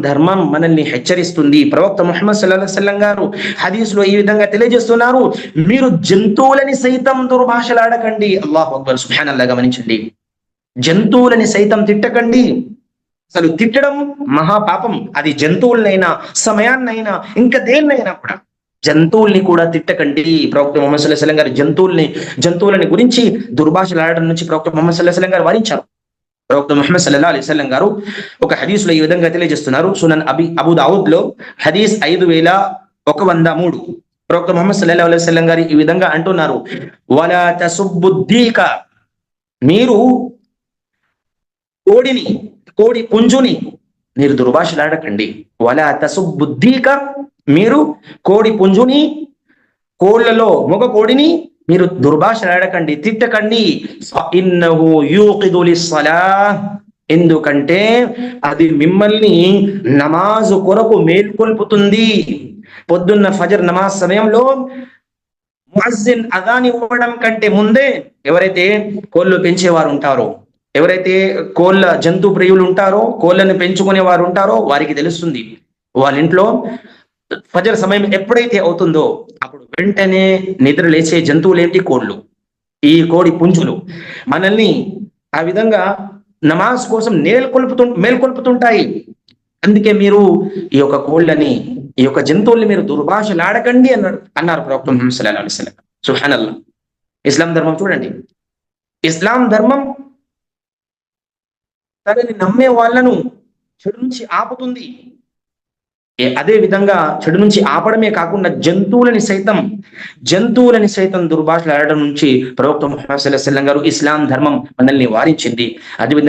ధర్మం మనల్ని హెచ్చరిస్తుంది. ప్రవక్త ముహమ్మద్ సల్లాహు గారు హదీస్లో ఈ విధంగా తెలియజేస్తున్నారు. మీరు జంతువులని సైతం దుర్భాషలాడకండి అల్లాహ్ అక్బర్ సుహానల్లా గమనించండి. జంతువులని సైతం తిట్టకండి. అసలు తిట్టడం మహాపాపం అది జంతువులనైనా సమయాన్నైనా ఇంకా దేన్నైనా కూడా జంతువుల్ని కూడా తిట్టకండి. ప్రవక్త మొహమ్మద్ సల్లాహు గారు జంతువుల్ని జంతువులని గురించి దుర్భాషలాడడం నుంచి ప్రవక్త మొహమ్మద్ సల్లాహు గారు వారించారు. ప్రవక్త ముహమ్మద్ సల్లా అలీ సల్లం గారు ఒక హదీస్లో ఈ విధంగా తెలియజేస్తున్నారు. సునన్ అబి అబు దావుద్లో హదీస్ ఐదు వేల ఒక వంద మూడు. ప్రవక్త ముహమ్మద్ సల్లా అలీ వసల్లం గారు ఈ విధంగా అంటున్నారు. వలా తసుబుద్దీక మీరు కోడిని కోడి పుంజుని మీరు దుర్భాషలాడకండి. వలా తసుబుద్దీక మీరు కోడి పుంజుని కోళ్ళలో మగ కోడిని మీరు దుర్భాషలాడకండి తిట్టకండి. ఎందుకంటే అది మిమ్మల్ని నమాజు కొరకు మేల్కొల్పుతుంది. పొద్దున్న ఫజర్ నమాజ్ సమయంలో ముఅజ్జిన్ అదాని ఇవ్వడం కంటే ముందే ఎవరైతే కోళ్ళు పెంచేవారు ఉంటారో ఎవరైతే కోళ్ళ జంతు ప్రియులు ఉంటారో కోళ్ళను పెంచుకునే వారు ఉంటారో వారికి తెలుస్తుంది. వాళ్ళ ఇంట్లో ఫజర్ సమయం ఎప్పుడైతే అవుతుందో అప్పుడు వెంటనే నిద్ర లేచే జంతువులు ఏంటి కోళ్ళు ఈ కోడి పుంజులు. మనల్ని ఆ విధంగా నమాజ్ కోసం నేల్కొల్పుతు మేల్కొల్పుతుంటాయి. అందుకే మీరు ఈ యొక్క కోళ్ళని ఈ యొక్క జంతువుల్ని మీరు దుర్భాషలాడకండి అన్నాడు అన్నారు ప్రవక్త ముహమ్మద్ సుహానల్లా ఇస్లాం ధర్మం చూడండి. ఇస్లాం ధర్మం తనని నమ్మే వాళ్ళను చెడు నుంచి ఆపుతుంది. అదే విధంగా చెడు నుంచి ఆపడమే కాకుండా జంతువులని సైతం జంతువులని సైతం దుర్భాషలు ఆడడం నుంచి ప్రవక్త ముహమ్మద్ సల్లాహు గారు ఇస్లాం ధర్మం మనల్ని వారించింది. అదేవిధంగా